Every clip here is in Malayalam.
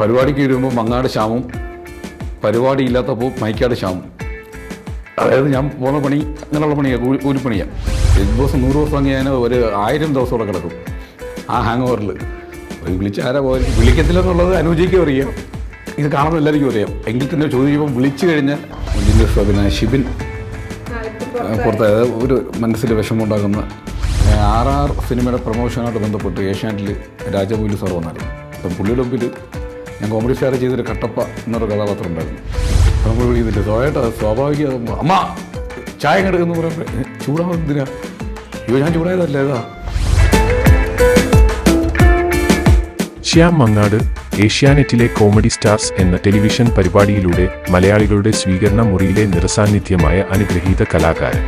പരിപാടിക്ക് വരുമ്പോൾ മങ്ങാട് ശ്യാമും പരിപാടി ഇല്ലാത്തപ്പോൾ മൈക്കാട് ശ്യാമും. അതായത് ഞാൻ പോകുന്ന പണി അങ്ങനെയുള്ള പണിയാണ് ഒരു കൂലിപ്പണിയാണ് ബിഗ് ബോസ് നൂറ് ദിവസം അങ്ങ് ഞാൻ ഒരു ആയിരം ദിവസം കൂടെ കിടക്കും ആ ഹാങ് ഓവറിൽ വിളിച്ച് ആരാ പോയി വിളിക്കത്തില്ലെന്നുള്ളത് അനുജിക്കും അറിയാം. ഇത് കാണുന്ന എല്ലാവർക്കും അറിയാം. എങ്കിൽ തന്നെ ചോദിക്കുമ്പോൾ വിളിച്ചു കഴിഞ്ഞാൽ ഇതിന്റെ പിന്നെ ഷിബിൻ പുറത്ത് അതായത് ഒരു മനസ്സിൽ വിഷമമുണ്ടാകുന്ന ആർ ആർ സിനിമയുടെ പ്രൊമോഷനായിട്ട് ബന്ധപ്പെട്ട് ഏഷ്യാനെറ്റിൽ രാജമൂലി സാർ വന്നാലും. അപ്പം പുള്ളിയുടെ മുമ്പിൽ ഞാൻ കോമഡി സ്റ്റാർ ചെയ്തൊരു കട്ടപ്പ എന്നൊരു കഥാപാത്രം ഉണ്ടായിരുന്നു. നമ്മൾ വിളിക്കുന്നില്ല സ്വാഭാവികമായിട്ട് സ്വാഭാവിക അമ്മ ചായ കിടക്കുന്നു പറയുമ്പോൾ ചൂടാവുന്നതിനാ അയ്യോ ഞാൻ ചൂടായതല്ല ഏതാ? ശ്യാം മങ്ങാട് ഏഷ്യാനെറ്റിലെ കോമഡി സ്റ്റാർസ് എന്ന ടെലിവിഷൻ പരിപാടിയിലൂടെ മലയാളികളുടെ സ്വീകരണ മുറിയിലെ നിറസാന്നിധ്യമായ അനുഗ്രഹീത കലാകാരൻ.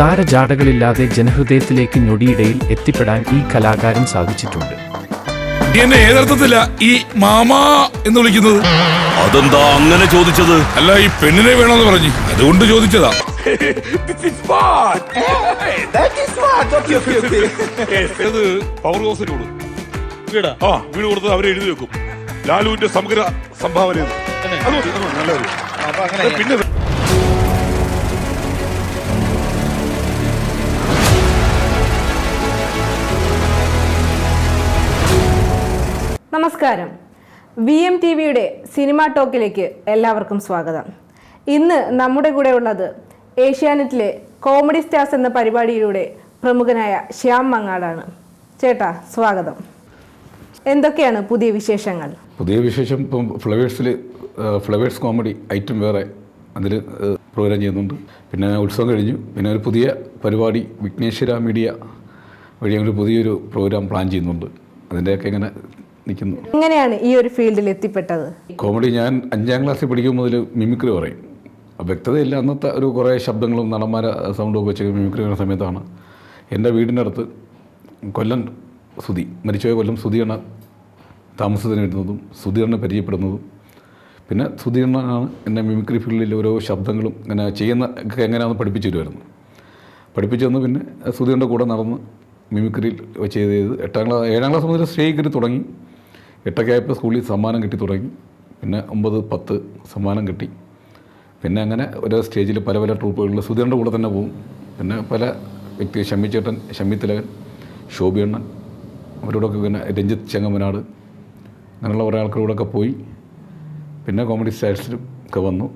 താരജാടകളില്ലാതെ ജനഹൃദയത്തിലേക്ക് ഞൊടിയിടയിൽ എത്തിപ്പെടാൻ ഈ കലാകാരൻ സാധിച്ചിട്ടുണ്ട്. എന്നെ ഏതർത്ഥത്തില ഈ മാമാ എന്ന് വിളിക്കുന്നത്? അതെന്താ അങ്ങനെ ചോദിച്ചത്? അല്ല ഈ പെണ്ണിനെ വേണമെന്ന് പറഞ്ഞു. അതുകൊണ്ട് ചോദിച്ചതാ. ഏത് പവർ ഹൗസിനോട് വീടാ ആ. വീട് കൊടുത്തത് അവരെ എഴുതി വെക്കും. ലാലുവിന്റെ സമഗ്ര സംഭാവന പിന്നെ നമസ്കാരം. വി എം ടി വിയുടെ സിനിമാ ടോക്കിലേക്ക് എല്ലാവർക്കും സ്വാഗതം. ഇന്ന് നമ്മുടെ കൂടെ ഉള്ളത് ഏഷ്യാനെറ്റിലെ കോമഡി സ്റ്റാർസ് എന്ന പരിപാടിയിലൂടെ പ്രമുഖനായ ശ്യാം മങ്ങാടാണ്. ചേട്ടാ സ്വാഗതം. എന്തൊക്കെയാണ് പുതിയ വിശേഷങ്ങൾ? പുതിയ വിശേഷം ഇപ്പം ഫ്ലവേഴ്സിൽ ഫ്ലവേഴ്സ് കോമഡി ഐറ്റം വേറെ അതിൽ പ്രോഗ്രാം ചെയ്യുന്നുണ്ട്. പിന്നെ ഉത്സവം കഴിഞ്ഞു. പിന്നെ ഒരു പുതിയ പരിപാടി വിഘ്നേശ്വര മീഡിയ വഴി ഒരു പുതിയൊരു പ്രോഗ്രാം പ്ലാൻ ചെയ്യുന്നുണ്ട്. അതിന്റെയൊക്കെ ഇങ്ങനെ നിൽക്കുന്നു. എങ്ങനെയാണ് ഈ ഒരു ഫീൽഡിൽ എത്തിപ്പെട്ടത്? കോമഡി ഞാൻ അഞ്ചാം ക്ലാസ്സിൽ പഠിക്കുമ്പോൾ മുതൽ മിമിക്രി പറയും. വ്യക്തതയില്ല. അന്നത്തെ ഒരു കുറേ ശബ്ദങ്ങളും നടന്മാരെ സൗണ്ടും ഒക്കെ വെച്ച് മിമിക്രി വരുന്ന സമയത്താണ് എന്റെ വീടിന്റെ അടുത്ത് കൊല്ലം സുതി മരിച്ചുപോയ കൊല്ലം സുതിയാണ് താമസത്തിന് വരുന്നതും സുധീറിനെ പരിചയപ്പെടുന്നതും. പിന്നെ സുധീറിനാണ് എന്റെ മിമിക്രി ഫീൽഡിൽ ഓരോ ശബ്ദങ്ങളും ഇങ്ങനെ ചെയ്യുന്ന ഒക്കെ എങ്ങനെയാണെന്ന് പഠിപ്പിച്ചു തരുമായിരുന്നു. പഠിപ്പിച്ചു തന്നു. പിന്നെ സുധീറിന്റെ കൂടെ നടന്ന് മിമിക്രിയിൽ ചെയ്ത് ചെയ്ത് എട്ടാം ക്ലാസ് ഏഴാം ക്ലാസ് മുതൽ സ്റ്റേജ് കയറി തുടങ്ങി. എട്ടൊക്കെ ആയപ്പോൾ സ്കൂളിൽ സമ്മാനം കിട്ടി തുടങ്ങി. പിന്നെ ഒമ്പത് പത്ത് സമ്മാനം കിട്ടി. പിന്നെ അങ്ങനെ ഓരോ സ്റ്റേജിൽ പല പല ട്രൂപ്പുകളിൽ സുധീറിന്റെ കൂടെ തന്നെ പോകും. പിന്നെ പല വ്യക്തി ഷമ്മിച്ചേട്ടൻ ഷമ്മി തിലകൻ ശോഭി അവരോടൊക്കെ പിന്നെ രഞ്ജിത്ത് ചെങ്ങമനാട് അങ്ങനെയുള്ള കുറേ ആൾക്കാരോടൊക്കെ പോയി. പിന്നെ കോമഡി സ്റ്റാഴ്സിലും ഒക്കെ വന്നു.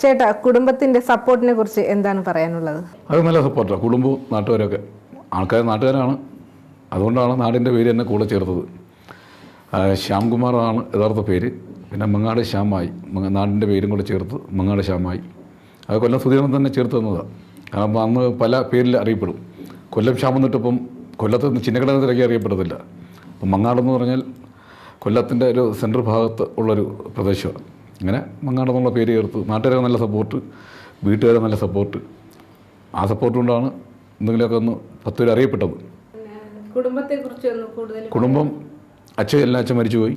ചേട്ടാ കുടുംബത്തിന്റെ സപ്പോർട്ടിനെ കുറിച്ച് എന്താണ് പറയാനുള്ളത്? അത് നല്ല സപ്പോർട്ടാണ് കുടുംബവും നാട്ടുകാരൊക്കെ. ആൾക്കാർ നാട്ടുകാരാണ്. അതുകൊണ്ടാണ് നാടിന്റെ പേര് എന്നെ കൂടെ ചേർത്തത്. ശ്യാംകുമാറാണ് യഥാർത്ഥ പേര്. പിന്നെ മങ്ങാട് ശ്യാമായി നാടിന്റെ പേരും കൂടെ ചേർത്ത് മങ്ങാട് ശ്യാമായി. അത് കൊല്ലം സുധീരൻ തന്നെ ചേർത്ത് തന്നതാണ് കാരണം അന്ന് പല പേരിൽ അറിയപ്പെടും. കൊല്ലം ശ്യാം എന്നിട്ടിപ്പം കൊല്ലത്ത് നിന്ന് ചിന്നക്കടത്തിലേക്ക് അറിയപ്പെടത്തില്ല. അപ്പം മങ്ങാടെന്ന് പറഞ്ഞാൽ കൊല്ലത്തിന്റെ ഒരു സെൻട്രൽ ഭാഗത്ത് ഉള്ളൊരു പ്രദേശമാണ്. അങ്ങനെ മങ്ങാടെന്നുള്ള പേര് ചേർത്ത് നാട്ടുകാരെ നല്ല സപ്പോർട്ട് വീട്ടുകാരെ നല്ല സപ്പോർട്ട് ആ സപ്പോർട്ട് കൊണ്ടാണ് എന്തെങ്കിലുമൊക്കെ ഒന്ന് പത്ത് പേര് അറിയപ്പെട്ടത്. കുടുംബത്തെ കുറിച്ച് കൂടുതൽ കുടുംബം അച്ഛൻ എല്ലാ അച്ഛൻ മരിച്ചുപോയി.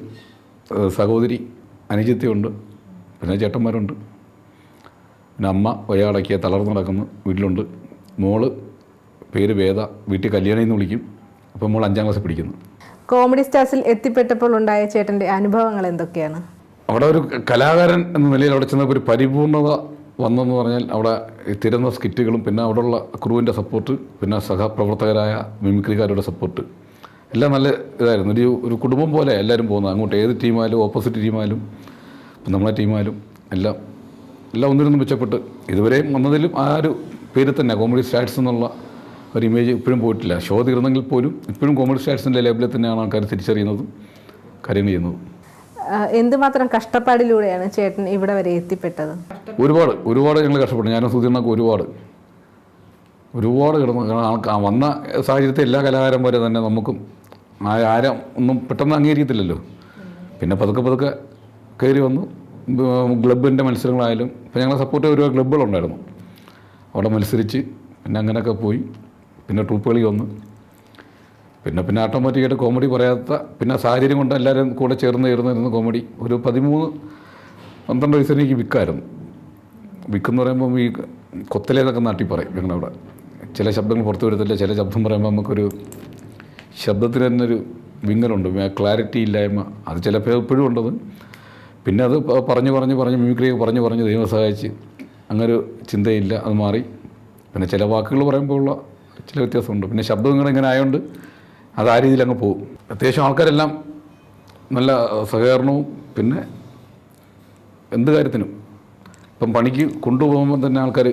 സഹോദരി അനുജത്തിയുണ്ട് പിന്നെ ചേട്ടന്മാരുണ്ട്. പിന്നെ അമ്മ ഒയാളക്കിയ തളർന്നു നടക്കുന്നു വീട്ടിലുണ്ട്. മോൾ പേര് വേദ വീട്ടിൽ കല്യാണം എന്ന് വിളിക്കും. അപ്പോൾ മോൾ അഞ്ചാം ക്ലാസ് പഠിക്കുന്നു. കോമഡി സ്റ്റാർസിൽ എത്തിപ്പെട്ടപ്പോൾ ഉണ്ടായ ചേട്ടന്റെ അനുഭവങ്ങൾ എന്തൊക്കെയാണ്? അവിടെ ഒരു കലാകാരൻ എന്ന നിലയിൽ അവിടെ ചെന്നപ്പോൾ ഒരു പരിപൂർണത വന്നെന്ന് പറഞ്ഞാൽ അവിടെ തിരുന്ന സ്കിറ്റുകളും പിന്നെ അവിടെയുള്ള ക്രൂവിന്റെ സപ്പോർട്ട് പിന്നെ സഹപ്രവർത്തകരായ മിമിക്രിക്കാരുടെ സപ്പോർട്ട്. എല്ലാം നല്ല ഇതായിരുന്നു. ഒരു ഒരു കുടുംബം പോലെ എല്ലാവരും പോകുന്നത്. അങ്ങോട്ട് ഏത് ടീമായാലും ഓപ്പോസിറ്റ് ടീമായാലും ഇപ്പം നമ്മളെ ടീമായാലും എല്ലാം എല്ലാം ഒന്നിനൊന്നും മെച്ചപ്പെട്ട് ഇതുവരെയും വന്നതിലും ആ ഒരു പേര് തന്നെ കോമഡി സ്റ്റാർസ് എന്നുള്ള ഒരു ഇമേജ് ഇപ്പോഴും പോയിട്ടില്ല. ഷോ തീർന്നെങ്കിൽ പോലും ഇപ്പോഴും കോമഡി സ്റ്റാറ്റ്സിന്റെ ലേബിളിൽ തന്നെയാണ് ആൾക്കാർ തിരിച്ചറിയുന്നതും കാര്യങ്ങൾ ചെയ്യുന്നതും. എന്തുമാത്രം കഷ്ടപ്പാടിലൂടെയാണ് ചേട്ടൻ ഇവിടെ വരെ എത്തിപ്പെട്ടത്? ഒരുപാട് ഒരുപാട് ഞങ്ങൾ കഷ്ടപ്പെട്ടു. ഞാനും സുധീർണൊക്കെ ഒരുപാട്. ഒരുപാട് കിടന്നു കാരണം ആൾക്കാർ ആ വന്ന സാഹചര്യത്തിൽ എല്ലാ കലാകാരന്മാരെ തന്നെ നമുക്കും ആരും ഒന്നും പെട്ടെന്ന് അംഗീകരിക്കത്തില്ലല്ലോ. പിന്നെ പതുക്കെ പതുക്കെ കയറി വന്നു. ക്ലബിന്റെ മത്സരങ്ങളായാലും ഇപ്പം ഞങ്ങളെ സപ്പോർട്ട് ഒരുപാട് ക്ലബ്ബുകളുണ്ടായിരുന്നു. അവിടെ മത്സരിച്ച് പിന്നെ അങ്ങനെയൊക്കെ പോയി. പിന്നെ ട്രൂപ്പ് കളി വന്നു. പിന്നെ പിന്നെ ഓട്ടോമാറ്റിക്കായിട്ട് കോമഡി പറയാത്ത പിന്നെ സാഹചര്യം കൊണ്ട് എല്ലാവരും കൂടെ ചേർന്ന് ചേർന്ന് ചേർന്നിരുന്ന കോമഡി ഒരു പതിമൂന്ന് പന്ത്രണ്ട് വയസ്സിന് എനിക്ക് വിൽക്കായിരുന്നു വിൽക്കെന്ന് പറയുമ്പം ഈ കൊത്തലേന്നൊക്കെ നാട്ടി പറയും ഞങ്ങളവിടെ. ചില ശബ്ദങ്ങൾ പുറത്തു വരത്തില്ല. ചില ശബ്ദം പറയുമ്പോൾ നമുക്കൊരു ശബ്ദത്തിന് തന്നെ ഒരു വിങ്ങലുണ്ട്. ക്ലാരിറ്റി ഇല്ലായ്മ. അത് ചിലപ്പോൾ എപ്പോഴും ഉണ്ടത്. പിന്നെ അത് പറഞ്ഞു പറഞ്ഞ് പറഞ്ഞ് മിമിക്രിയൊക്കെ പറഞ്ഞു പറഞ്ഞ് ദൈവം സഹായിച്ച് അങ്ങനൊരു ചിന്തയില്ല. അത് മാറി. പിന്നെ ചില വാക്കുകൾ പറയുമ്പോഴുള്ള ചില വ്യത്യാസമുണ്ട്. പിന്നെ ശബ്ദം ഇങ്ങനെ ഇങ്ങനെ ആയതുകൊണ്ട് അത് ആ രീതിയിൽ അങ്ങ് പോകും. അത്യാവശ്യം ആൾക്കാരെല്ലാം നല്ല സഹകരണവും പിന്നെ എന്ത് കാര്യത്തിനും. ഇപ്പം പണിക്ക് കൊണ്ടുപോകുമ്പോൾ തന്നെ ആൾക്കാർ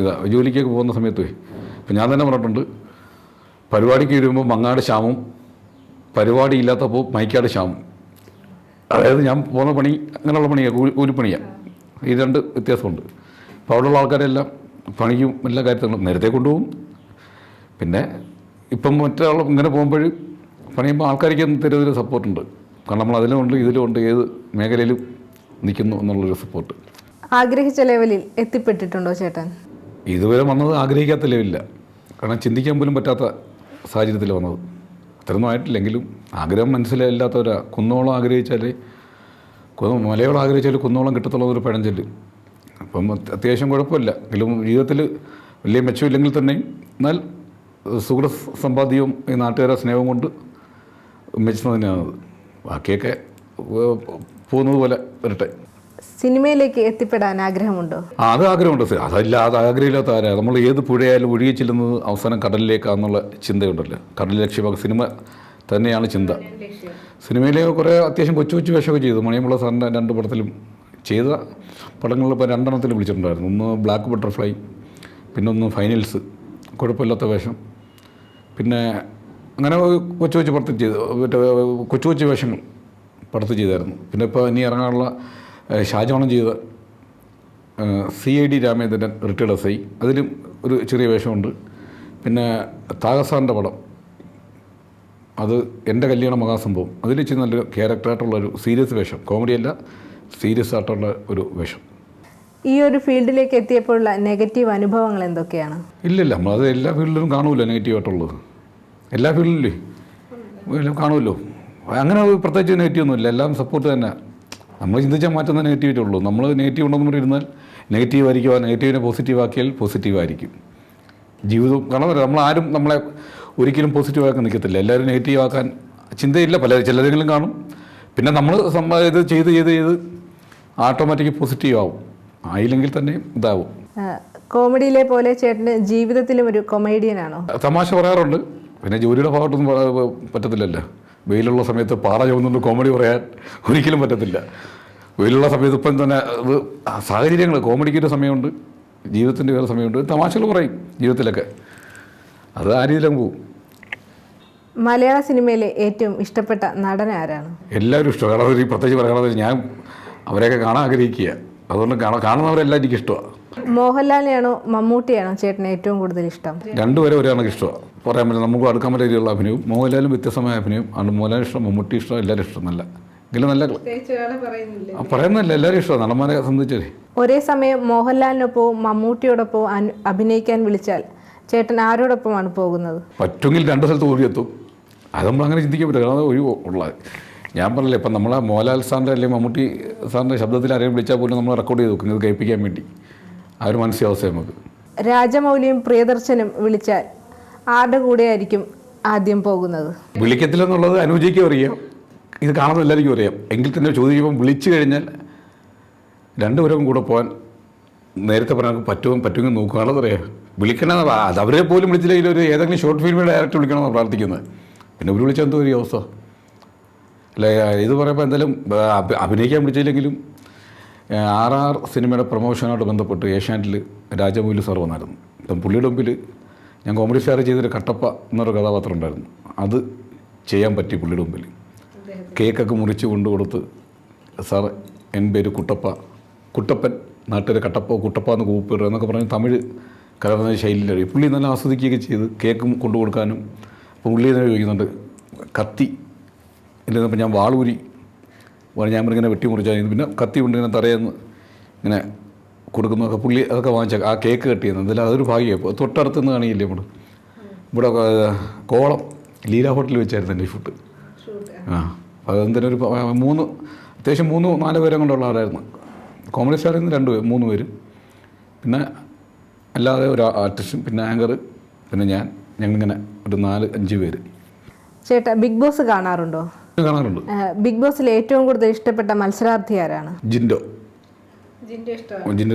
ഇതാ ജോലിക്കൊക്കെ പോകുന്ന സമയത്ത് ഇപ്പം ഞാൻ തന്നെ പറഞ്ഞിട്ടുണ്ട് പരിപാടിക്ക് വരുമ്പോൾ മങ്ങാട് ശ്യാമും പരിപാടി ഇല്ലാത്തപ്പോൾ മൈക്കാട് ശ്യാമും. അതായത് ഞാൻ പോകുന്ന പണി അങ്ങനെയുള്ള പണിയാണ് ഒരു കൂലിപ്പണിയാണ് ഈ രണ്ട് വ്യത്യാസമുണ്ട്. അപ്പോൾ അവിടെയുള്ള ആൾക്കാരെല്ലാം പണിക്കും എല്ലാ കാര്യത്തിലും നേരത്തെ കൊണ്ടുപോകും. പിന്നെ ഇപ്പം മറ്റൊരാൾ ഇങ്ങനെ പോകുമ്പോൾ പണിയുമ്പോൾ ആൾക്കാർക്ക് തരുന്നൊരു സപ്പോർട്ടുണ്ട്. കാരണം നമ്മൾ അതിലും ഉണ്ട് ഇതിലും ഉണ്ട് ഏത് മേഖലയിലും നിൽക്കുന്നു എന്നുള്ളൊരു സപ്പോർട്ട്. ആഗ്രഹിച്ച ലെവലിൽ എത്തിപ്പെട്ടിട്ടുണ്ടോ ചേട്ടൻ? ഇതുവരെ വന്നത് ആഗ്രഹിക്കാത്ത ലെവലില്ല. കാരണം ചിന്തിക്കാൻ പോലും പറ്റാത്ത സാഹചര്യത്തിൽ വന്നത്. അത്രയൊന്നും ആയിട്ടില്ലെങ്കിലും ആഗ്രഹം മനസ്സിലല്ലാത്തവരാ കുന്നോളം ആഗ്രഹിച്ചാലേ കു- മലയോളം ആഗ്രഹിച്ചാൽ കുന്നോളം കിട്ടത്തുള്ള ഒരു പഴഞ്ചൊല്ല്. അപ്പം അത് അത്യാവശ്യം കുഴപ്പമില്ല. എങ്കിലും ജീവിതത്തിൽ വലിയ മെച്ചമില്ലെങ്കിൽ തന്നെയും എന്നാൽ സുഹൃ സമ്പാദ്യവും ഈ നാട്ടുകാരെ സ്നേഹം കൊണ്ട് മെച്ചുന്നതിനാണത് ബാക്കിയൊക്കെ പോകുന്നത് പോലെ വരട്ടെ. സിനിമയിലേക്ക് എത്തിപ്പെടാൻ ആഗ്രഹമുണ്ടോ? അത് ആഗ്രഹമുണ്ട്. സർ. അതല്ല അത് ആഗ്രഹമില്ലാത്ത ആരാ നമ്മൾ ഏത് പുഴയായാലും ഒഴുകി ചെല്ലുന്നത് അവസാനം കടലിലേക്കാന്നുള്ള ചിന്തയുണ്ടല്ലോ. കടൽ ലക്ഷ്യമാക്കി സിനിമ തന്നെയാണ് ചിന്ത. സിനിമയിലെ കുറേ അത്യാവശ്യം കൊച്ചു കൊച്ചു വേഷമൊക്കെ ചെയ്തു. മണിയമുള്ള സാറിന്റെ രണ്ട് പടത്തിലും ചെയ്ത പടങ്ങളിൽ ഇപ്പോൾ രണ്ടെണ്ണത്തിൽ വിളിച്ചിട്ടുണ്ടായിരുന്നു. ഒന്ന് ബ്ലാക്ക് ബട്ടർഫ്ലൈ പിന്നെ ഒന്ന് ഫൈനൽസ് കുഴപ്പമില്ലാത്ത വേഷം. പിന്നെ അങ്ങനെ കൊച്ചു കൊച്ചു പടത്തിൽ ചെയ്തു മറ്റേ കൊച്ചു കൊച്ചു വേഷങ്ങൾ പടത്തിൽ ചെയ്തായിരുന്നു. പിന്നെ ഇപ്പോൾ ഇനി ഇറങ്ങാനുള്ള ഷാജോണം ചെയ്ത C I D Ramendran retired S I. അതിലും ഒരു ചെറിയ വേഷമുണ്ട്. പിന്നെ താഗസാറിന്റെ പടം. അത് എന്റെ കല്യാണ മഹാസംഭവം. അതിൽ ഇച്ചിരി നല്ലൊരു ക്യാരക്ടറായിട്ടുള്ളൊരു സീരിയസ് വേഷം. കോമഡി അല്ല സീരിയസ് ആയിട്ടുള്ള ഒരു വേഷം. ഈ ഒരു ഫീൽഡിലേക്ക് എത്തിയപ്പോഴുള്ള നെഗറ്റീവ് അനുഭവങ്ങൾ എന്തൊക്കെയാണ്? ഇല്ലില്ല നമ്മളത് എല്ലാ ഫീൽഡിലും കാണുമല്ലോ നെഗറ്റീവായിട്ടുള്ളത്. എല്ലാ ഫീൽഡിലും കാണുമല്ലോ. അങ്ങനെ പ്രത്യേകിച്ച് നെഗറ്റീവ് ഒന്നുമില്ല എല്ലാം സപ്പോർട്ട് തന്നെ. നമ്മൾ ചിന്തിച്ചാൽ മാറ്റുന്ന നെഗറ്റീവിറ്റി ഉള്ളൂ നമ്മൾ നെഗറ്റീവ് ഉണ്ടെന്ന് പറഞ്ഞിരുന്നാൽ നെഗറ്റീവ് ആയിരിക്കും. ആ നെഗറ്റീവിനെ പോസിറ്റീവ് ആക്കിയാൽ പോസിറ്റീവ് ആയിരിക്കും. ജീവിതം കാരണം നമ്മൾ ആരും നമ്മളെ ഒരിക്കലും പോസിറ്റീവ് ആക്കാൻ നിൽക്കത്തില്ല. എല്ലാവരും നെഗറ്റീവ് ആക്കാൻ ചിന്തയില്ല. പല ചിലരെങ്കിലും കാണും. പിന്നെ നമ്മൾ ഇത് ചെയ്ത് ചെയ്ത് ചെയ്ത് ഓട്ടോമാറ്റിക് പോസിറ്റീവ് ആവും. ആയില്ലെങ്കിൽ തന്നെ ഇതാവും. കോമഡിയിലെ പോലെ ചേട്ടന് ജീവിതത്തിലും ഒരു കൊമേഡിയനാണോ തമാശ പറയാറുണ്ട്. പിന്നെ ജോലിയുടെ ഭാഗത്തൊന്നും പറ- പറ്റത്തില്ലല്ലോ. വെയിലുള്ള സമയത്ത് പാറ ചുവന്നുകൊണ്ട് കോമഡി പറയാൻ ഒരിക്കലും പറ്റത്തില്ല. വെയിലുള്ള സമയത്ത് ഇപ്പം തന്നെ അത് സാഹചര്യങ്ങൾ കോമഡിക്ക് ഒരു സമയമുണ്ട് ജീവിതത്തിന്റെ വേറെ സമയമുണ്ട് തമാശകൾ പറയും ജീവിതത്തിലൊക്കെ. അത് ആ രീതിയിലും പോവും മലയാള സിനിമയിലെ ഏറ്റവും ഇഷ്ടപ്പെട്ട നടൻ ആരാണ്? എല്ലാവരും ഇഷ്ടമാണ് കാരണം ഒരു പ്രത്യേകിച്ച് പറയണത് ഞാൻ അവരെയൊക്കെ കാണാൻ ആഗ്രഹിക്കുക. അതുകൊണ്ട് കാണുന്നവരെല്ലാം എനിക്ക് ഇഷ്ടമാണ് മോഹൻലാലിനെയാണോ മമ്മൂട്ടിയാണോ ചേട്ടന് ഏറ്റവും കൂടുതൽ ഇഷ്ടം? രണ്ടുപേരെ ഒരാൾക്ക് ഇഷ്ടമാണ്. പറയാൻ പറ്റില്ല. നമുക്ക് അടുക്കാൻ പറ്റിയ രീതിയിലുള്ള അഭിനയവും മോഹൻലാലും വ്യത്യസ്തമായ അഭിനയം ആണ്. മോഹൻലാൽ ഇഷ്ടം മമ്മൂട്ടി ഇഷ്ടം എല്ലാവരും ഇഷ്ടം. നല്ല. എങ്കിലും നല്ല പറയുന്നില്ല? എല്ലാവരും ഇഷ്ടമാണ്. നടന്മാരെ സംബന്ധിച്ചേ ഒരേ സമയം മോഹൻലാലിനൊപ്പവും മമ്മൂട്ടിയോടൊപ്പവും അഭിനയിക്കാൻ വിളിച്ചാൽ ചേട്ടൻ ആരോടൊപ്പമാണ് പോകുന്നത്? പറ്റുമെങ്കിൽ രണ്ട് സ്ഥലത്ത് ഓടിയെത്തും അത് നമ്മൾ അങ്ങനെ ചിന്തിക്കാൻ പറ്റില്ല. കാരണം അത് ഒരു ഉള്ളത് ഞാൻ പറഞ്ഞില്ലേ ഇപ്പം നമ്മളെ മോഹൻലാൽ സാറിന്റെ അല്ലെങ്കിൽ മമ്മൂട്ടി സാറിന്റെ ശബ്ദത്തിൽ ആരെയും വിളിച്ചാൽ പോലും നമ്മൾ റെക്കോർഡ് ചെയ്ത് നോക്കും ഇത് കേൾപ്പിക്കാൻ വേണ്ടി. ആ ഒരു മാനസികാവസ്ഥ നമുക്ക്. രാജമൗലിയും പ്രിയദർശനും വിളിച്ചാൽ ആരുടെ കൂടെ ആയിരിക്കും ആദ്യം പോകുന്നത്? വിളിക്കത്തില്ലെന്നുള്ളത് അനുജിക്കും അറിയാം. ഇത് കാണുന്ന എല്ലാവർക്കും അറിയാം. എങ്കിൽ തന്നെ ചോദിക്കുമ്പോൾ വിളിച്ചു കഴിഞ്ഞാൽ രണ്ടുപേരും കൂടെ പോകാൻ നേരത്തെ പറഞ്ഞാൽ പറ്റുമോ പറ്റുമെങ്കിൽ നോക്കുകയാണെന്ന് പറയാം വിളിക്കണമെന്ന് അത് അവരെ പോലും വിളിച്ചില്ലെങ്കിൽ ഒരു ഏതെങ്കിലും ഷോർട്ട് ഫിലിമിൽ ഡയറക്റ്റ് വിളിക്കണമെന്ന് പ്രാർത്ഥിക്കുന്നത്. പിന്നെ ഒരു വിളിച്ചാൽ എന്തോ ഒരു അവസ്ഥ. അല്ല ഇത് പറയുമ്പോൾ എന്തായാലും അഭിനയിക്കാൻ വിളിച്ചില്ലെങ്കിലും ആർ ആർ സിനിമയുടെ പ്രൊമോഷനായിട്ട് ബന്ധപ്പെട്ട് ഏഷ്യാനെറ്റിൽ രാജമൗലി സാർ വന്നായിരുന്നു. അപ്പം പുള്ളിയുടെ മുമ്പിൽ ഞാൻ കോമഡി സ്റ്റാർ ചെയ്തൊരു കട്ടപ്പ എന്നൊരു കഥാപാത്രം ഉണ്ടായിരുന്നു. അത് ചെയ്യാൻ പറ്റി പുള്ളിയുടെ മുമ്പിൽ. കേക്കൊക്കെ മുറിച്ച് കൊണ്ടു കൊടുത്ത് സാർ എൻ പേര് കുട്ടപ്പ. കുട്ടപ്പൻ നാട്ടിലെ കട്ടപ്പ കുട്ടപ്പ എന്ന് കൂപ്പിടുക എന്നൊക്കെ പറഞ്ഞ് തമിഴ് കലർന്ന ശൈലിയിലാണ് പുള്ളി നല്ല ആസ്വദിക്കുകയൊക്കെ ചെയ്ത് കേക്കും കൊണ്ടു കൊടുക്കാനും അപ്പോൾ പുള്ളി തന്നെ ചോദിക്കുന്നുണ്ട് കത്തി. എന്റെ ഞാൻ വാളൂരി ഞാൻ ഇങ്ങനെ വെട്ടി മുറിച്ചാൽ പിന്നെ കത്തി കൊണ്ട് ഇങ്ങനെ തറയെന്ന് ഇങ്ങനെ കൊടുക്കുന്നതൊക്കെ പുള്ളി അതൊക്കെ വാങ്ങിച്ച ആ കേക്ക് കെട്ടിയെന്ന് എന്തായാലും അതൊരു ഭാഗ്യമായി തൊട്ടടുത്ത് നിന്ന് കാണിയില്ലേ നമ്മൾ ഇവിടെ കോളം ലീല ഹോട്ടലിൽ വെച്ചായിരുന്നു എന്റെ ഫുഡ്. ആ അതെന്തിനും ഒരു മൂന്ന് അത്യാവശ്യം മൂന്ന് നാല് പേരെ കൊണ്ടുള്ള ആളായിരുന്നു. കോമഡി സ്റ്റാറിൽ നിന്ന് രണ്ട് പേര് മൂന്ന് പേര്. പിന്നെ അല്ലാതെ ഒരു ആർട്ടിസ്റ്റും പിന്നെ ആങ്കർ പിന്നെ ഞാൻ. ഞങ്ങളിങ്ങനെ ഒരു നാല് അഞ്ച് പേര്. ചേട്ടാ ബിഗ് ബോസ് കാണാറുണ്ടോ? കാണാറുണ്ട്. ബിഗ് ബോസിൽ ഏറ്റവും കൂടുതൽ ഇഷ്ടപ്പെട്ട മത്സരാർത്ഥി ആരാണ്? ജിൻഡോ. ജിൻഡോ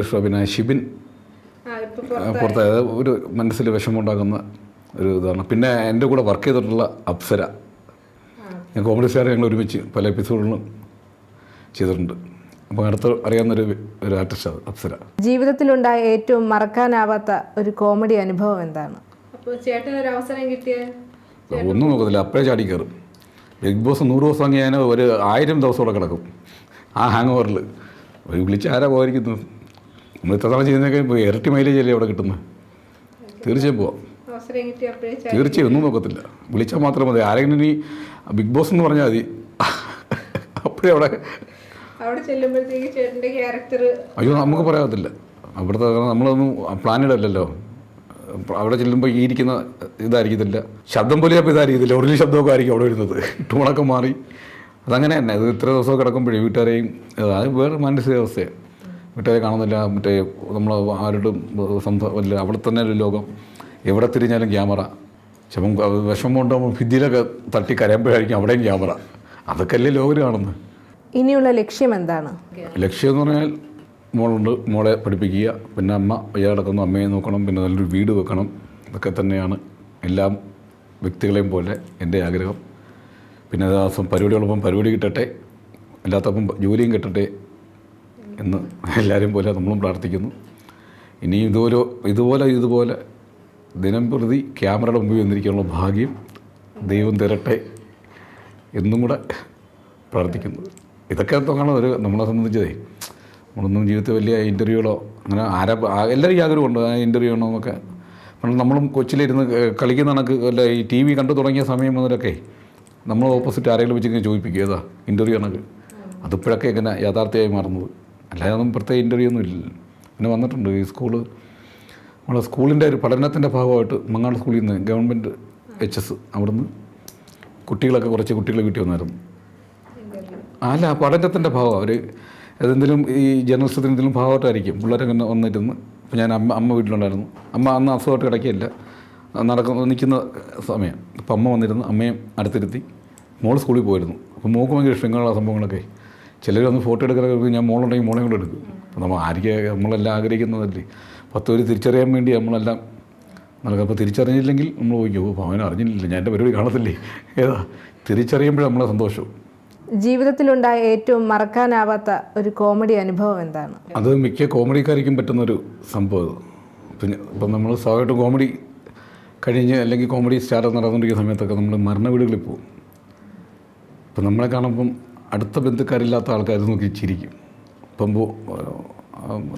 ഇഷ്ടം പിന്നെ ഷിബിൻ ആ, പുറത്തായത് ഒരു മനസ്സിൽ വിഷമമുണ്ടാക്കുന്ന ഒരു ഇതാണ്. പിന്നെ എന്റെ കൂടെ വർക്ക് ചെയ്തിട്ടുള്ള അപ്സര. ഞാൻ കോമഡി സ്റ്റാർ ഞങ്ങൾ ഒരുമിച്ച് പല എപ്പിസോഡുകളും ചെയ്തിട്ടുണ്ട്. അപ്പോൾ അടുത്ത് അറിയാവുന്നൊരു ഒരു ആർട്ടിസ്റ്റാണ് അപ്സര. ജീവിതത്തിലുണ്ടായ ഏറ്റവും മറക്കാനാവാത്ത ഒരു കോമഡി അനുഭവം എന്താണ്? അപ്പോൾ ചേട്ടന് ഒരു അവസരം കിട്ടിയ? ഒന്നും നോക്കത്തില്ല. അപ്പോഴേ ചാടി കയറും. ബിഗ് ബോസ് നൂറ് ദിവസം അങ്ങനെ ഞാൻ ഒരു ആയിരം ദിവസം കൂടെ കിടക്കും. ആ ഹാങ് ഓവറിൽ വിളിച്ച് ആരാ പോകാതിരിക്കുന്നത് നമ്മൾ ഇത്ര തവണ ചെയ്യുന്നതൊക്കെ ഇരട്ടി മൈലേജ് അല്ലേ അവിടെ കിട്ടുന്നത് തീർച്ചയായും പോവാം. തീർച്ചയായും ഒന്നും നോക്കത്തില്ല. വിളിച്ചാൽ മാത്രം മതി. ആരെങ്കിലും ഇനി ബിഗ് ബോസ് എന്ന് പറഞ്ഞാൽ മതി. അപ്പോഴേ അവിടെ അവിടെ ചെല്ലുമ്പോഴത്തേക്ക് ക്യാരക്ടർ അയ്യോ നമുക്ക് പറയാത്തില്ല അവിടുത്തെ നമ്മളൊന്നും പ്ലാൻ അല്ലല്ലോ അവിടെ ചെല്ലുമ്പോൾ ഈ ഇരിക്കുന്ന ഇതായിരിക്കത്തില്ല. ശബ്ദം പോലെ അപ്പോൾ ഇതായിരിക്കത്തില്ല. ഒറിജിനൽ ശബ്ദമൊക്കെ ആയിരിക്കും അവിടെ വരുന്നത്. ടൂണൊക്കെ മാറി. അതങ്ങനെ തന്നെ. അത് ഇത്ര ദിവസം കിടക്കുമ്പോഴേ വീട്ടുകാരെയും അത് വേറെ മാനസികാവസ്ഥയാണ് വീട്ടുകാരെ കാണുന്നില്ല മറ്റേ നമ്മൾ ആരോടും സംസാരില്ല അവിടെ തന്നെ ഒരു ലോകം. എവിടെ തിരിഞ്ഞാലും ക്യാമറ. ചിലപ്പം വിഷമം കൊണ്ട് നമ്മൾ ഭിത്തിയിലൊക്കെ തട്ടി കരയുമ്പോഴായിരിക്കും അവിടെയും ക്യാമറ. അതൊക്കെ അല്ലേ ലോകം കാണുന്നത് ഇനിയുള്ള ലക്ഷ്യം എന്താണ്? ലക്ഷ്യം എന്ന് പറഞ്ഞാൽ മോളുണ്ട് മോളെ പഠിപ്പിക്കുക പിന്നെ അമ്മ വയ്യ കിടക്കുന്നു അമ്മയെ നോക്കണം പിന്നെ നല്ലൊരു വീട് വെക്കണം. ഇതൊക്കെ തന്നെയാണ് എല്ലാം വ്യക്തികളെയും പോലെ എന്റെ ആഗ്രഹം. പിന്നെ ദിവസം പരിപാടികളൊപ്പം പരിപാടി കിട്ടട്ടെ അല്ലാത്തപ്പം ജോലിയും കിട്ടട്ടെ എന്ന് എല്ലാവരും പോലെ നമ്മളും പ്രാർത്ഥിക്കുന്നു. ഇനിയും ഇതുപോലെ ഇതുപോലെ ഇതുപോലെ ദിനം പ്രതി ക്യാമറയുടെ മുമ്പിൽ വന്നിരിക്കാനുള്ള ഭാഗ്യം ദൈവം തരട്ടെ എന്നും കൂടെ പ്രാർത്ഥിക്കുന്നു. ഇതൊക്കെ തോന്നണം ഒരു നമ്മളെ സംബന്ധിച്ചതേ നമ്മളൊന്നും ജീവിതത്തിൽ വലിയ ഇന്റർവ്യൂകളോ അങ്ങനെ ആരാ എല്ലാവർക്കും ആഗ്രഹമുണ്ട് ആ ഇന്റർവ്യൂ ആണോ എന്നൊക്കെ. നമ്മളും കൊച്ചിലിരുന്ന് കളിക്കുന്ന കണക്ക് അല്ല ഈ ടി വി കണ്ടു തുടങ്ങിയ സമയം മുതലൊക്കെ നമ്മൾ ഓപ്പോസിറ്റ് ആരെങ്കിലും വെച്ച് ഇങ്ങനെ ചോദിപ്പിക്കുക ഏതാ? ഇന്റർവ്യൂ ആണെങ്കിൽ അതിപ്പോഴൊക്കെ ഇങ്ങനെ യാഥാർത്ഥ്യമായി മാറുന്നത്. അല്ലാതെ ഒന്നും പ്രത്യേക ഇന്റർവ്യൂ ഒന്നും ഇല്ല. പിന്നെ വന്നിട്ടുണ്ട് ഈ സ്കൂൾ നമ്മളെ സ്കൂളിന്റെ ഒരു പഠനത്തിന്റെ ഭാഗമായിട്ട് മങ്ങാട് സ്കൂളിൽ നിന്ന് ഗവൺമെന്റ് എച്ച് എസ് അവിടുന്ന് കുട്ടികളൊക്കെ കുറച്ച് കുട്ടികൾ വീട്ടിൽ വന്നായിരുന്നു. അല്ല പഠനത്തിന്റെ ഭാഗം. അവർ ഏതെങ്കിലും ഈ ജേർണലിസത്തിന് എന്തെങ്കിലും ഭാഗമായിട്ടായിരിക്കും. പിള്ളേരൊക്കെ ഇങ്ങനെ വന്നിരുന്ന്. അപ്പോൾ ഞാൻ അമ്മ അമ്മ വീട്ടിലുണ്ടായിരുന്നു. അമ്മ അന്ന് അസുഖമായിട്ട് കിടക്കുകയില്ല. നടക്കുന്ന നിൽക്കുന്ന സമയം. അപ്പോൾ അമ്മ വന്നിരുന്നു അമ്മയും അടുത്തിരുത്തി. മോൾ സ്കൂളിൽ പോയിരുന്നു. അപ്പോൾ മോൾക്ക് ഭയങ്കര ഇഷ്ടങ്ങളുള്ള സംഭവങ്ങളൊക്കെ. ചിലർ വന്ന് ഫോട്ടോ എടുക്കാനൊക്കെ ഞാൻ മോളുണ്ടെങ്കിൽ മോളെ കൂടെ എടുക്കും. അപ്പം നമ്മൾ ആയിരിക്കും നമ്മളെല്ലാം ആഗ്രഹിക്കുന്നതല്ലേ. പത്ത് പേര് തിരിച്ചറിയാൻ വേണ്ടി നമ്മളെല്ലാം നടക്കും. അപ്പോൾ തിരിച്ചറിഞ്ഞില്ലെങ്കിൽ നമ്മൾ ചോദിക്കും ഓ അവൻ അറിഞ്ഞില്ല ഞാൻ എന്റെ പരിപാടി കാണത്തില്ലേ? ഏതാ തിരിച്ചറിയുമ്പോഴേ നമ്മളെ സന്തോഷം. ജീവിതത്തിലുണ്ടായ ഏറ്റവും മറക്കാനാവാത്ത ഒരു കോമഡി അനുഭവം എന്താണ്? അത് മിക്ക കോമഡിക്കാരിക്കും പറ്റുന്നൊരു സംഭവം അത്. പിന്നെ ഇപ്പം നമ്മൾ സ്വാഭാവികമായിട്ടും കോമഡി കഴിഞ്ഞ് അല്ലെങ്കിൽ കോമഡി സ്റ്റാർ നടന്നുകൊണ്ടിരിക്കുന്ന സമയത്തൊക്കെ നമ്മൾ മരണ വീടുകളിൽ പോകും. ഇപ്പം നമ്മളെ കാണുമ്പം അടുത്ത ബന്ധുക്കാരില്ലാത്ത ആൾക്കാർ നോക്കി ചിരിക്കും. ഇപ്പം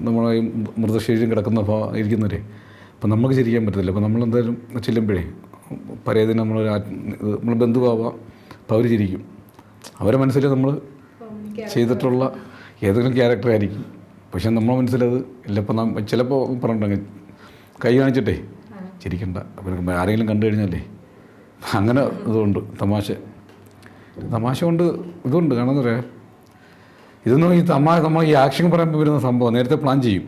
നമ്മളെ ഈ മൃതശരീരം കിടക്കുന്ന ഇരിക്കുന്നവരെ അപ്പം നമുക്ക് ചിരിക്കാൻ പറ്റത്തില്ല. അപ്പം നമ്മളെന്തായാലും ചെല്ലുമ്പോഴേ പരേതിന് നമ്മൾ നമ്മൾ ബന്ധുവാവാം. അപ്പം അവർ ചിരിക്കും. അവരെ മനസ്സിൽ നമ്മൾ ചെയ്തിട്ടുള്ള ഏതെങ്കിലും ക്യാരക്ടർ ആയിരിക്കും പക്ഷെ നമ്മളെ മനസ്സിലത് ഇല്ല. ഇപ്പം നാം ചിലപ്പോൾ പറഞ്ഞിട്ടുണ്ടെങ്കിൽ കൈ കാണിച്ചിട്ടേ ചിരിക്കണ്ട. അപ്പം ആരെങ്കിലും കണ്ടു കഴിഞ്ഞാലേ. അങ്ങനെ ഇതുണ്ട് തമാശ. തമാശ കൊണ്ട് ഇതുണ്ട് കാരണം പറയാ ഇതൊന്നും ഈ തമാശ നമ്മൾ ഈ ആക്ഷൻ പറയുമ്പോൾ വരുന്ന സംഭവം നേരത്തെ പ്ലാൻ ചെയ്യും.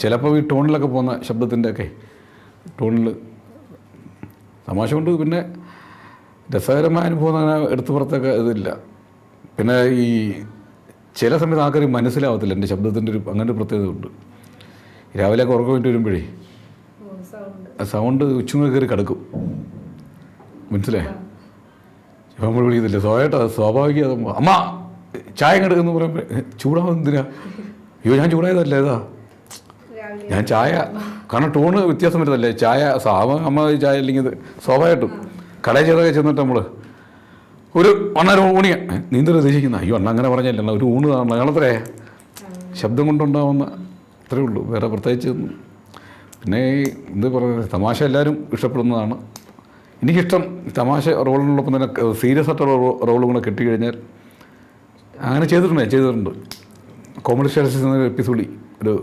ചിലപ്പോൾ ഈ ടോണിലൊക്കെ പോകുന്ന ശബ്ദത്തിന്റെ ഒക്കെ ടോണിൽ തമാശ കൊണ്ട് പിന്നെ രസകരമായ അനുഭവം അങ്ങനെ എടുത്തു പുറത്തൊക്കെ ഇതില്ല. പിന്നെ ഈ ചില സമയത്ത് ആൾക്കാർ മനസ്സിലാവത്തില്ല എന്റെ ശബ്ദത്തിന്റെ ഒരു അങ്ങനെ ഒരു പ്രത്യേകത ഉണ്ട്. രാവിലെ ഉറക്കം വേണ്ടി വരുമ്പോഴേ സൗണ്ട് ഉച്ചുങ്ങൾ കയറി കിടക്കും. മനസ്സിലേ ഇപ്പം നമ്മൾ വിളിക്കുന്നില്ല? സ്വാഭാവികമായിട്ട് സ്വാഭാവിക അമ്മ ചായ കിടക്കുന്നു പറയുമ്പോൾ ചൂടാവുന്ന എന്തിനാ? അയ്യോ ഞാൻ ചൂടായതല്ല ഏതാ? ഞാൻ ചായ കാരണം ടോണ് വ്യത്യാസം വരുന്നല്ലേ ചായ സാമ അമ്മ ചായ അല്ലെങ്കിൽ സ്വാഭാവികമായിട്ടും. കടയിൽ ചെയ്തൊക്കെ ചെന്നിട്ട് നമ്മൾ ഒരു ഒന്നര ഊണിയ. നീന്തൽ ഉദ്ദേശിക്കുന്ന അയ്യോ അണ്ണ അങ്ങനെ പറഞ്ഞല്ല ഒരു ഊണ് കാണണം. കാണത്രേ ശബ്ദം കൊണ്ടുണ്ടാവുന്ന അത്രേ ഉള്ളൂ. വേറെ പ്രത്യേകിച്ച്. പിന്നെ എന്ത് പറയുന്നത് തമാശ എല്ലാവരും ഇഷ്ടപ്പെടുന്നതാണ്. എനിക്കിഷ്ടം തമാശ റോളിനോടൊപ്പം തന്നെ സീരിയസ് ആയിട്ടുള്ള റോളും കൂടെ കിട്ടിക്കഴിഞ്ഞാൽ അങ്ങനെ ചെയ്തിട്ടുണ്ട് ചെയ്തിട്ടുണ്ട്. കോമഡി സ്റ്റാറ്റസ് എന്ന എപ്പിസോഡി ഒരു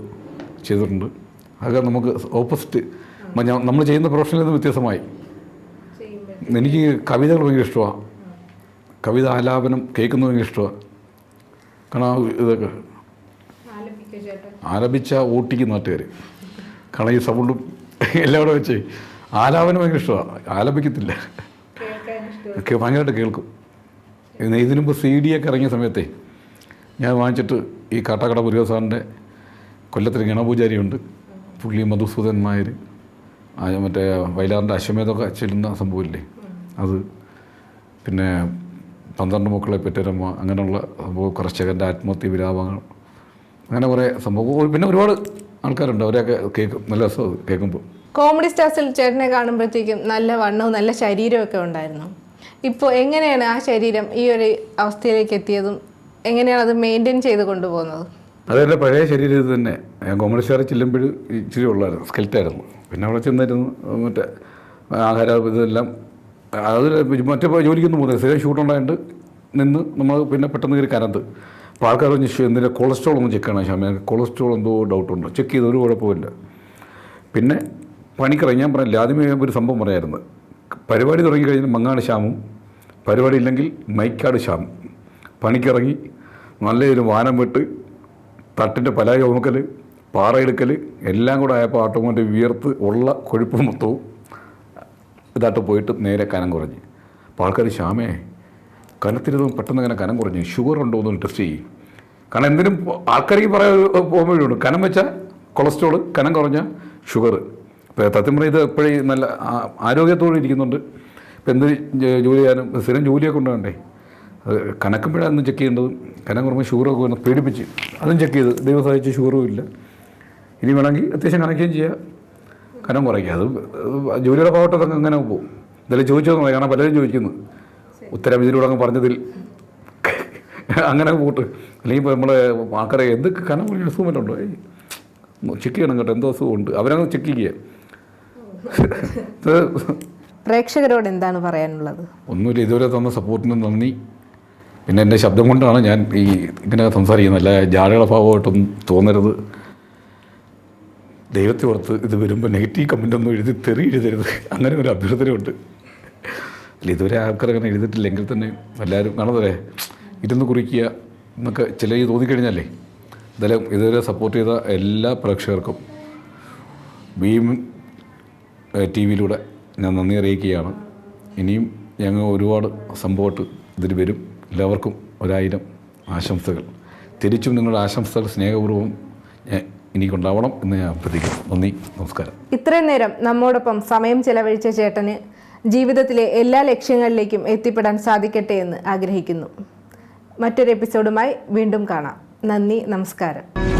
ചെയ്തിട്ടുണ്ട്. അതൊക്കെ നമുക്ക് ഓപ്പോസിറ്റ് നമ്മൾ ചെയ്യുന്ന പ്രൊഫഷനിൽ നിന്ന് വ്യത്യാസമായി എനിക്ക് കവിതകൾ ഭയങ്കര ഇഷ്ടമാണ്. കവിത ആലാപനം കേൾക്കുന്നത് ഭയങ്കര ഇഷ്ടമാണ്. കാരണം ഇതൊക്കെ ആലപിച്ച ഊട്ടിക്ക് നാട്ടുകാർ കാരണം ഈ സൗണ്ടും എല്ലാം കൂടെ വെച്ച്. ആലാപനം ഭയങ്കര ഇഷ്ടമാണ് ആലപിക്കത്തില്ല. ഒക്കെ ഭയങ്കരമായിട്ട് കേൾക്കും. ഇതിനു മുമ്പ് സി ഡി ഒക്കെ ഇറങ്ങിയ സമയത്തെ ഞാൻ വാങ്ങിച്ചിട്ട് ഈ കാട്ടാക്കട പുരുവസാറിന്റെ കൊല്ലത്തിൽ കൊല്ലത്തിന് ഗണപൂജാരിയുണ്ട്. പുള്ളി മധുസൂദൻ നായർ. മറ്റേ വയലാറിന്റെ അശ്വമേധമൊക്കെ ചെല്ലുന്ന സംഭവമില്ലേ? അത്. പിന്നെ പന്ത്രണ്ട് മക്കളെ പെറ്റരമ്മ അങ്ങനെയുള്ള സംഭവം കർഷകന്റെ ആത്മഹത്യ വിലാപങ്ങൾ. അങ്ങനെ കുറേ സംഭവം. പിന്നെ ഒരുപാട് ആൾക്കാരുണ്ട്? അവരെയൊക്കെ കേൾക്കും നല്ല രസം അത് കേൾക്കുമ്പോൾ കോമഡി സ്റ്റാർസിൽ ചേട്ടനെ കാണുമ്പോഴത്തേക്കും നല്ല വണ്ണവും നല്ല ശരീരമൊക്കെ ഉണ്ടായിരുന്നു. ഇപ്പോൾ എങ്ങനെയാണ് ആ ശരീരം ഈ ഒരു അവസ്ഥയിലേക്ക് എത്തിയതും? എങ്ങനെയാണ് അത് മെയിന്റെയിൻ ചെയ്ത് കൊണ്ടുപോകുന്നത്? അതെന്റെ പഴയ ശരീരം തന്നെ. ഞാൻ കോമഡി സ്റ്റാറിൽ ചെല്ലുമ്പോൾ ഇച്ചിരി ഉള്ളായിരുന്നു. സ്കെൽറ്റായിരുന്നു പിന്നെ അവിടെ ചെന്നായിരുന്നു മറ്റേ ആഹാര ഇതെല്ലാം. അത് മറ്റേ ജോലിക്കൊന്നും പോകുന്നില്ല. സ്ഥിരം ഷൂട്ടുണ്ടായിട്ട് നിന്ന് നമ്മൾ പിന്നെ പെട്ടെന്ന് കയറി കരന്ത് അപ്പോൾ ആൾക്കാർ പറഞ്ഞു എന്തിന്റെ കൊളസ്ട്രോൾ ഒന്ന് ചെക്ക് ചെയ്യണം ഷാമി കൊളസ്ട്രോൾ എന്തോ ഡൗട്ടുണ്ട് ചെക്ക് ചെയ്ത് ഒരു കുഴപ്പമില്ല പിന്നെ പണിക്കിറങ്ങി ഞാൻ പറഞ്ഞില്ല ആദ്യമേ ഒരു സംഭവം പറയായിരുന്നു. പരിപാടി തുടങ്ങിക്കഴിഞ്ഞാൽ മങ്ങാട് ശ്യാമും പരിപാടി ഇല്ലെങ്കിൽ മൈക്കാട് ശ്യാമും. പണിക്കിറങ്ങി നല്ലൊരു വാനം വിട്ട് തട്ടിന്റെ പല ചുമക്കൽ പാറയെടുക്കൽ എല്ലാം കൂടെ ആയപ്പോൾ ഓട്ടോമാറ്റിക് വിയർത്ത് ഉള്ള കൊഴുപ്പ് മൊത്തവും ഇതായിട്ട് പോയിട്ട് നേരെ കനം കുറഞ്ഞ്. അപ്പോൾ ആൾക്കാർ ശ്യാമേ കനത്തിരുന്ന് പെട്ടെന്ന് അങ്ങനെ കനം കുറഞ്ഞു. ഷുഗർ ഉണ്ടോ എന്ന് ടെസ്റ്റ് ചെയ്യും. കാരണം എന്തിനും ആൾക്കാർക്ക് പറയാൻ പോകുമ്പോഴുണ്ട് കനം വെച്ചാൽ കൊളസ്ട്രോൾ കനം കുറഞ്ഞ ഷുഗർ ഇപ്പോൾ സത്യം പറഞ്ഞാൽ ഇത് എപ്പോഴും നല്ല ആരോഗ്യത്തോടെ ഇരിക്കുന്നുണ്ട്. ഇപ്പം എന്ത് ജോലി ചെയ്യാനും സ്ഥിരം ജോലിയൊക്കെ ഉണ്ടാകണ്ടേ? അത് കനക്കുമ്പോഴാണ് ചെക്ക് ചെയ്യേണ്ടത്. കനം കുറഞ്ഞ ഷുഗറൊക്കെ വന്ന് പേടിപ്പിച്ച് അതും ചെക്ക് ചെയ്ത്. ദൈവം സഹായിച്ച് ഷുഗറും ഇല്ല. ഇനി വേണമെങ്കിൽ അത്യാവശ്യം കണക്കുകയും ചെയ്യാം. കനം കുറയ്ക്കുക അത് ജോലിയുടെ ഭാഗത്തൊക്കെ അങ്ങനെ പോകും. ഇതെല്ലാം ചോദിച്ചതെന്ന് പറയാം കാരണം പലരും ചോദിക്കുന്നു. ഉത്തരം ഇതിലൂടെ അങ്ങ് പറഞ്ഞതിൽ അങ്ങനെ പോട്ട് അല്ലെങ്കിൽ ഇപ്പോൾ നമ്മളെ ആൾക്കാരെ എന്ത് കനം കുറഞ്ഞ അസുഖം ഉണ്ടോ? ഏയ് ചെക്ക് ചെയ്യണം കേട്ടോ എന്തോ സുഖം ഉണ്ട് അവരങ്ങ് ചെക്ക് ചെയ്യുക. പ്രേക്ഷകരോട് എന്താണ് പറയാനുള്ളത്? ഒന്നുമില്ല ഇതുവരെ തന്ന സപ്പോർട്ടിന് നന്ദി. പിന്നെ എന്റെ ശബ്ദം കൊണ്ടാണ് ഞാൻ ഈ ഇങ്ങനെ സംസാരിക്കുന്നത്. അല്ല ജാടയുടെ ഭാവമായിട്ടൊന്നും തോന്നരുത്. ദൈവത്തെ ഓർത്ത് ഇത് വരുമ്പോൾ നെഗറ്റീവ് കമന്റ് ഒന്നും എഴുതി തെറി എഴുതരുത്. അങ്ങനെ ഒരു അഭ്യർത്ഥനയുണ്ട്. അല്ല ഇതുവരെ ആൾക്കാർ അങ്ങനെ എഴുതിയിട്ടില്ലെങ്കിൽ തന്നെ എല്ലാവരും കാണുന്നതല്ലേ? ഇരുന്ന് കുറിക്കുക എന്നൊക്കെ ചില തോന്നിക്കഴിഞ്ഞാലേ എന്തായാലും ഇതുവരെ സപ്പോർട്ട് ചെയ്ത എല്ലാ പ്രേക്ഷകർക്കും ഭീം ടി വിയിലൂടെ ഞാൻ നന്ദി അറിയിക്കുകയാണ്. ഇനിയും ഞങ്ങൾ ഒരുപാട് സംഭവമായിട്ട് ഇതിൽ വരും. എല്ലാവർക്കും ഒരായിരം ആശംസകൾ. തിരിച്ചും നിങ്ങളുടെ ആശംസകൾ സ്നേഹപൂർവം ഞാൻ എനിക്കുണ്ടാവണം എന്ന് ഞാൻ അഭ്യർത്ഥിക്കുന്നു. നന്ദി നമസ്കാരം. ഇത്രയും നേരം നമ്മോടൊപ്പം സമയം ചെലവഴിച്ച ചേട്ടന് ജീവിതത്തിലെ എല്ലാ ലക്ഷ്യങ്ങളിലേക്കും എത്തിപ്പെടാൻ സാധിക്കട്ടെ എന്ന് ആഗ്രഹിക്കുന്നു. മറ്റൊരു എപ്പിസോഡുമായി വീണ്ടും കാണാം. നന്ദി നമസ്കാരം.